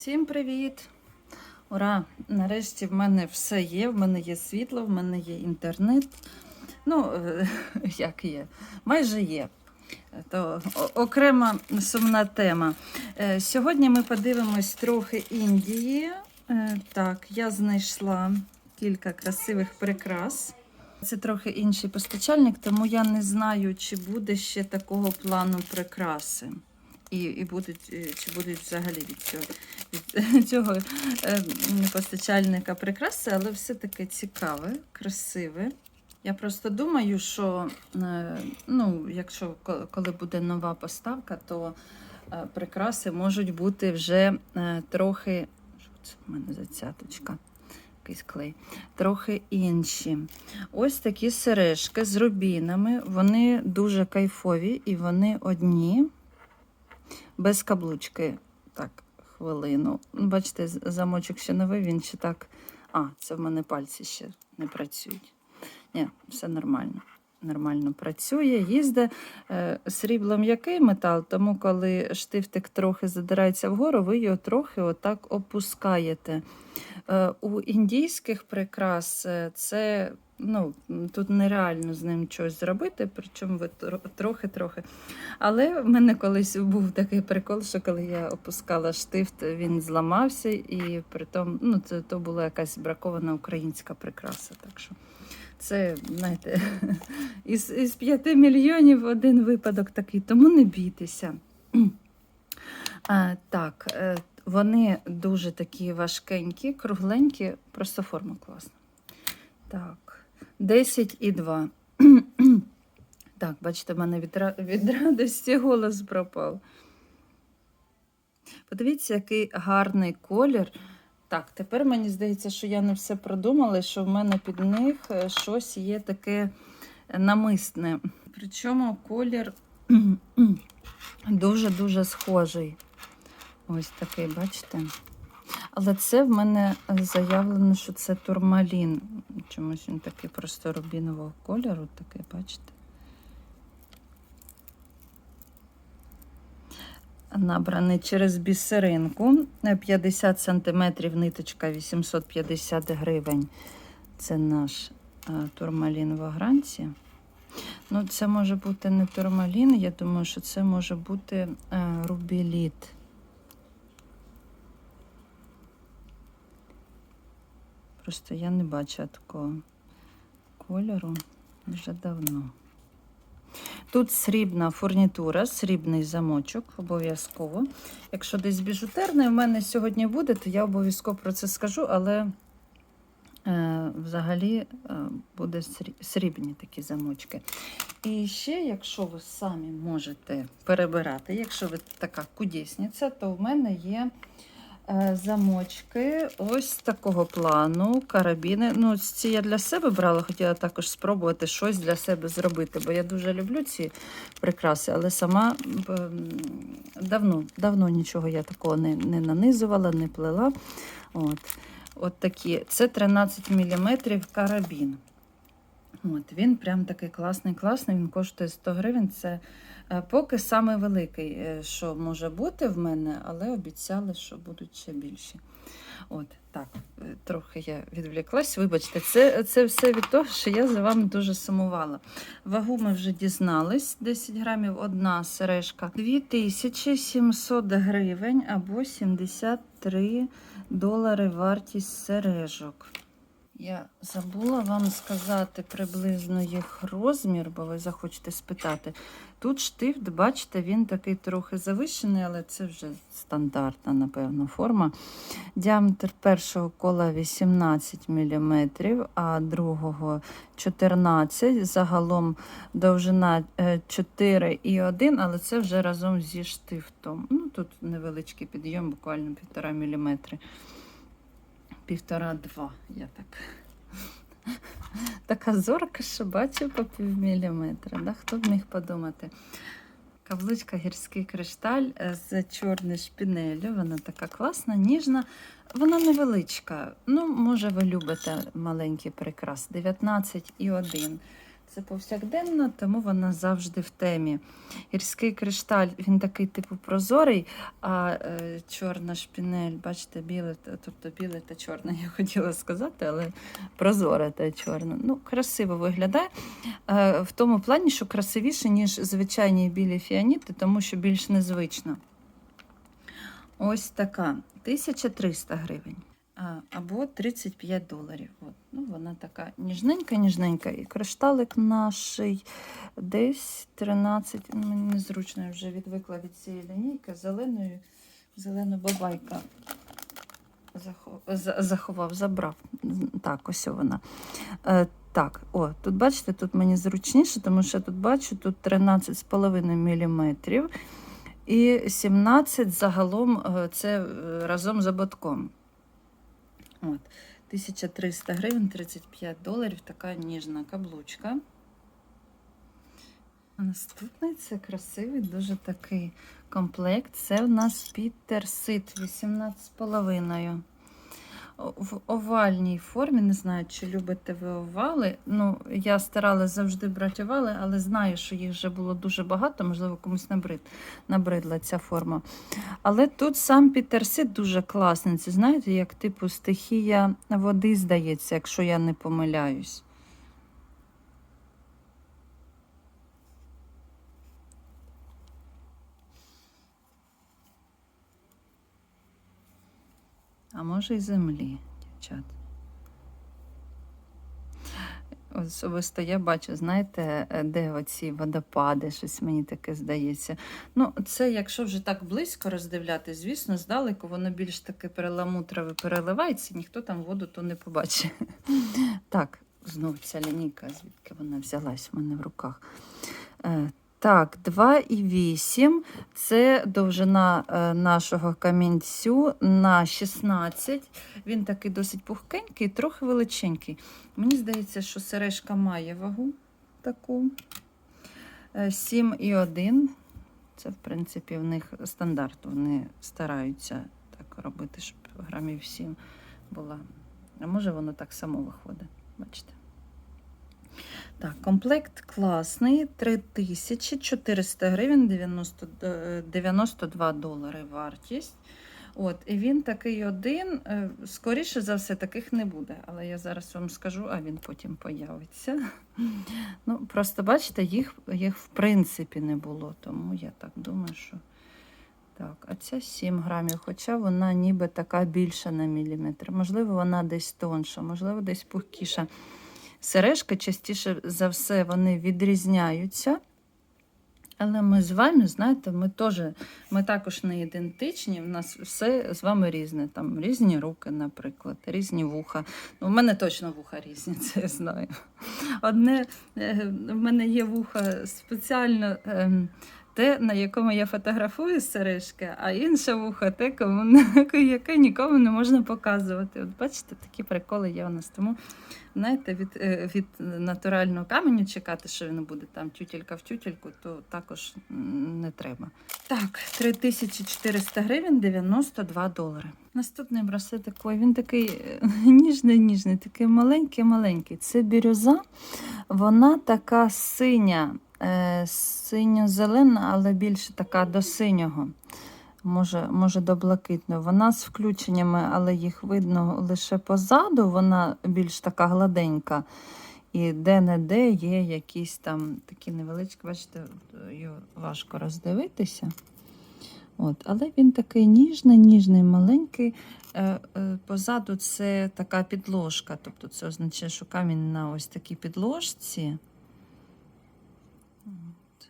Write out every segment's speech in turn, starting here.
Всім привіт! Ура! Нарешті в мене все є. В мене є світло, в мене є інтернет. Ну, е, як є, майже є. То окрема сумна тема. Е, Сьогодні ми подивимось трохи Індії. Е, Так, я знайшла кілька красивих прикрас. Це трохи інший постачальник, тому я не знаю, чи буде ще такого плану прикраси. І, і будуть, е, чи будуть взагалі від цього, від цього е, постачальника прикраси, але все таки цікаве, красиве. Я просто думаю, що е, ну, якщо коли буде нова поставка, то прикраси можуть бути вже трохи. Це в мене за цяточка? Якийсь клей. Трохи інші. Ось такі сережки з рубінами. Вони дуже кайфові і вони одні, без каблучки. Так, хвилину. Бачите, замочок ще новий, він ще так. А, це в мене пальці ще не працюють. Ні, все нормально. Нормально працює, їздить. Е, Срібло м'який метал, тому коли штифтик трохи задирається вгору, ви його трохи отак опускаєте. Е, У індійських прикрас е, це ну, тут нереально з ним щось зробити, причому ви трохи-трохи. Але в мене колись був такий прикол, що коли я опускала штифт, він зламався, і при тому, ну, це то була якась бракована українська прикраса. Так що це, знаєте, із, із 5 мільйонів один випадок такий, тому не бійтеся. А, так, е, вони дуже такі важкенькі, кругленькі, просто форма класна. Так, 10 і 2. Так, бачите, в мене від, від радості голос пропав. Подивіться, який гарний колір. Так, тепер мені здається, що я не все продумала, що в мене під них е, щось є таке намисне. Причому колір дуже-дуже схожий. Ось такий, бачите? Але це в мене заявлено, що це турмалін. Чомусь він такий просто рубінового кольору, такий, бачите? Набраний через бісеринку. 50 см ниточка 850 гривень. Це наш е, турмалін в огранці. Ну, це може бути не турмалін, я думаю, що це може бути е, рубіліт. Просто я не бачила такого кольору вже давно. Тут срібна фурнітура, срібний замочок, обов'язково. Якщо десь біжутерний в мене сьогодні буде, то я обов'язково про це скажу, але е, взагалі е, буде срібні такі замочки. І ще, якщо ви самі можете перебирати, якщо ви така кудесниця, то в мене є замочки ось такого плану, карабіни. Ну, ці я для себе брала, хотіла також спробувати щось для себе зробити, бо я дуже люблю ці прикраси, але сама давно, давно нічого я такого не, не нанизувала, не плела. От. От такі. Це 13 мм карабін. От, він прям такий класний, класний. Він коштує 100 гривень. Це е, поки самий великий, е, що може бути в мене, але обіцяли, що будуть ще більші. От, так, е, трохи я відвлеклась. Вибачте, це, це все від того, що я за вами дуже сумувала. Вагу ми вже дізнались: 10 грамів одна сережка. 2700 гривень або 73 долари вартість сережок. Я забула вам сказати приблизно їх розмір, бо ви захочете спитати. Тут штифт, бачите, він такий трохи завищений, але це вже стандартна, напевно, форма. Діаметр першого кола 18 мм, а другого 14 Загалом довжина е, 4,1, але це вже разом зі штифтом. Ну, тут невеличкий підйом, буквально 1,5 мм. Півтора-два, я так. Така зорка, що бачу по пів міліметра. Да? Хто б міг подумати? Каблучка гірський кришталь е, з чорною шпінелю. Вона така класна, ніжна. Вона невеличка. Ну, може, ви любите маленький прикрас. 19,1. Це повсякденно, тому вона завжди в темі. Гірський кришталь, він такий типу прозорий, а е, чорна шпінель, бачите, біле, тобто біле та чорне, я хотіла сказати, але прозоре та чорне. Ну, красиво виглядає. Е, в тому плані, що красивіше, ніж звичайні білі фіаніти, тому що більш незвично. Ось така 1300 гривень. Або 35 доларів. От. Ну, вона така ніжненька-ніжненька. І кришталик наший десь 13. Ну, мені незручно, я вже відвикла від цієї лінійки. Зеленою, зелена бабайка заховав, забрав. Так, ось вона. Е, так, о, тут бачите, тут мені зручніше, тому що я тут бачу тут 13,5 мм. І 17 загалом е, це е, разом з ободком. От. 1300 гривень, 35 доларів, така ніжна каблучка. А Наступний це красивий, дуже такий комплект. Це у нас Пітер Сит 18,5. В овальній формі, не знаю, чи любите ви овали. Ну, я старалася завжди брати овали, але знаю, що їх вже було дуже багато, можливо, комусь набрид, набридла ця форма. Але тут сам Пітерсит дуже класний. Це знаєте, як типу стихія води, здається, якщо я не помиляюсь. А може і землі, дівчат. Особисто я бачу, знаєте, е, де оці водопади, щось мені таке здається. Ну, це якщо вже так близько роздивляти, звісно, здалеку воно більш таке переламутрове переливається, ніхто там воду то не побачить. Так, знов ця лінійка, звідки вона взялась в мене в руках. Е, Так, 2,8 це довжина е, нашого камінцю на 16. Він такий досить пухкенький, трохи величенький. Мені здається, що сережка має вагу таку. Е, 7,1. Це, в принципі, в них стандарт. Вони стараються так робити, щоб грамів 7 була. А може воно так само виходить. Бачите? Так, комплект класний, 3400 гривень, 90, е, 92 долари вартість. От, і він такий один. е, Скоріше за все, таких не буде. Але я зараз вам скажу, а він потім появиться. Ну, просто бачите, їх, їх в принципі не було, тому я так думаю, що. Так, а ця 7 грамів, хоча вона ніби така більша на міліметр. Можливо, вона десь тонша, можливо, десь пухкіша. Сережки частіше за все вони відрізняються. Але ми з вами, знаєте, ми теж ми також не ідентичні. У нас все з вами різне. Там різні руки, наприклад, різні вуха. Ну, у мене точно вуха різні, це я знаю. Одне е, в мене є вуха спеціально. Те, на якому я фотографую сережки, а інше вухо те, кому, яке нікому не можна показувати. От бачите, такі приколи є у нас. Тому, знаєте, від, е, від натурального каменю чекати, що він буде там тютелька в тютельку, то також не треба. Так, 3400 гривень 92 долари. Наступний браслетик, ой, він такий е, ніжний-ніжний, такий маленький-маленький. Це бірюза, вона така синя е, синьо-зелена, але більше така до синього, може, може до блакитного. Вона з включеннями, але їх видно лише позаду, вона більш така гладенька. І де-не-де є якісь там такі невеличкі, бачите, його важко роздивитися. От, але він такий ніжний, ніжний, маленький. Е, е, позаду це така підложка, тобто це означає, що камінь на ось такій підложці. От.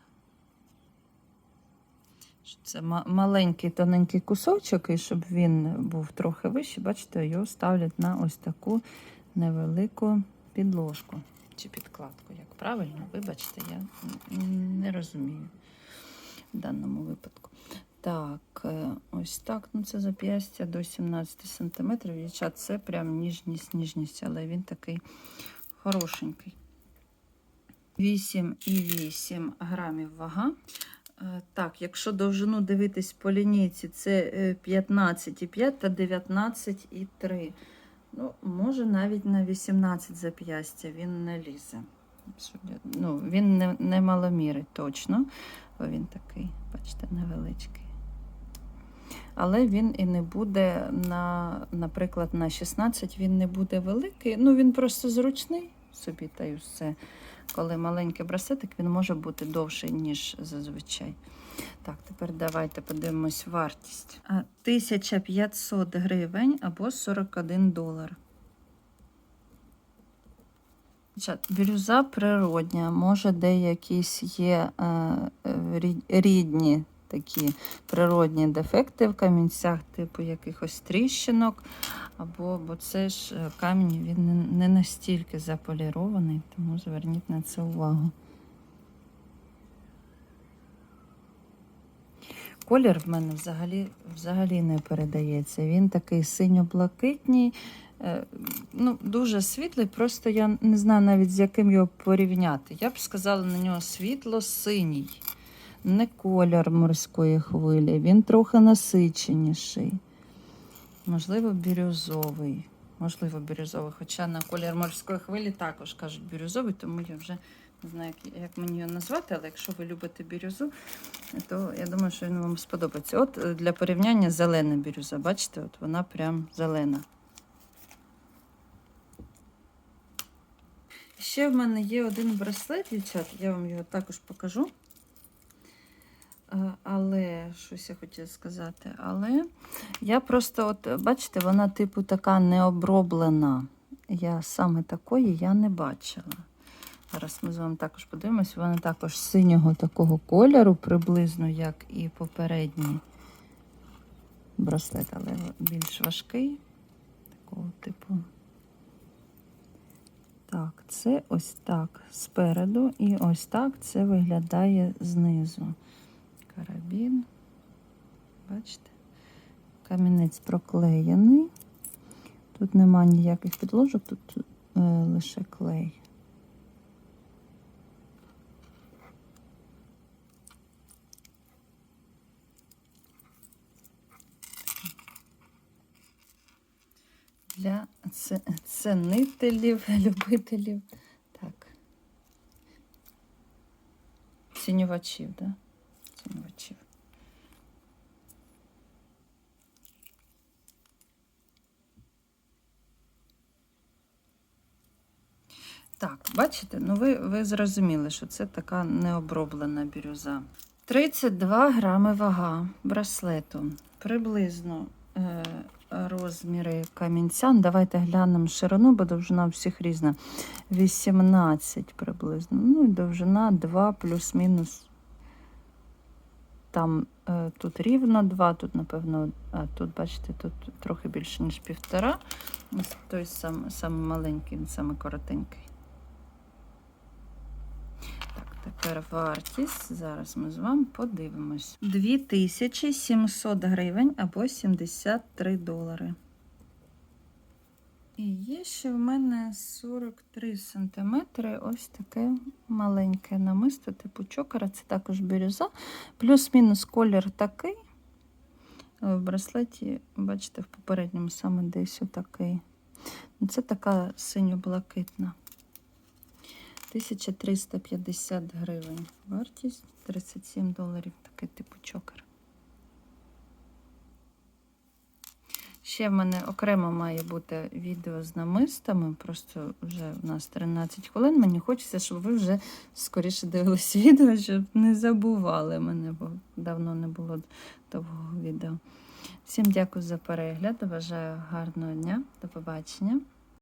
Що Це маленький тоненький кусочок, і щоб він був трохи вищий, бачите, його ставлять на ось таку невелику підложку чи підкладку. Як правильно, вибачте, я не розумію в даному випадку. Так, е, ось так. Ну це зап'ястя до 17 см. Дівчат, це прям ніжність, ніжність, але він такий хорошенький. 8,8 грамів вага. Е, Так, якщо довжину дивитись по лінійці, це е, 15,5 та 19,3. Ну, може навіть на 18 зап'ястя він не лізе. ну, він не, не маломірить точно, бо він такий, бачите, невеличкий. Але він і не буде на, наприклад, на 16 він не буде великий. Ну, він просто зручний собі та й все. Коли маленький браслетик, він може бути довший, ніж зазвичай. Так, тепер давайте подивимось вартість. А, 1500 гривень або 41 долар. Бірюза природня, може, де якісь є е, е, рідні такі природні дефекти в камінцях, типу якихось тріщинок, або бо це ж е, камінь він не, настільки заполірований, тому зверніть на це увагу. Колір в мене взагалі, взагалі не передається. Він такий синьо-блакитній, е, ну, дуже світлий, просто я не знаю навіть з яким його порівняти. Я б сказала на нього світло-синій, не колір морської хвилі, він трохи насиченіший. Можливо, бірюзовий. Можливо, бірюзовий. Хоча на колір морської хвилі також кажуть бірюзовий, тому я вже не знаю, як, мені його назвати, але якщо ви любите бірюзу, то я думаю, що він вам сподобається. От е, для порівняння зелена бірюза. Бачите, от вона прям зелена. Ще в мене є один браслет, дівчат, я вам його також покажу. Але щось я хотіла сказати. Але я просто, от, бачите, вона типу така необроблена. Я саме такої я не бачила. Зараз ми з вами також подивимось. Вона також синього такого кольору, приблизно, як і попередній браслет, але більш важкий. Такого типу. Так, це ось так спереду, і ось так це виглядає знизу. Карабін. Бачите? Камінець проклеєний. Тут нема ніяких підложок, тут е, лише клей. Для ценителів, любителів. Так. Цінювачів, да? Цінювачів. Так, бачите, ну ви, ви зрозуміли, що це така необроблена бірюза. 32 грами вага браслету. Приблизно е, розміри камінця. Давайте глянемо ширину, бо довжина всіх різна. 18 приблизно. Ну і довжина 2 плюс-мінус. Там е, тут рівно 2, тут, напевно, а тут, бачите, тут трохи більше, ніж півтора. Ось той сам, саме маленький, саме коротенький. Так, тепер вартість. Зараз ми з вами подивимось. 2700 гривень або 73 долари. І є ще в мене 43 сантиметри. Ось таке маленьке намисто, типу чокера. Це також бірюза. Плюс-мінус колір такий. В браслеті, бачите, в попередньому саме десь отакий. Ну, Це така синьо-блакитна. 1350 гривень. Вартість 37 доларів. Такий типу чокер. Ще в мене окремо має бути відео з намистами. Просто вже в нас 13 хвилин. Мені хочеться, щоб ви вже скоріше дивились відео, щоб не забували мене, бо давно не було довгого відео. Всім дякую за перегляд. Бажаю гарного дня. До побачення.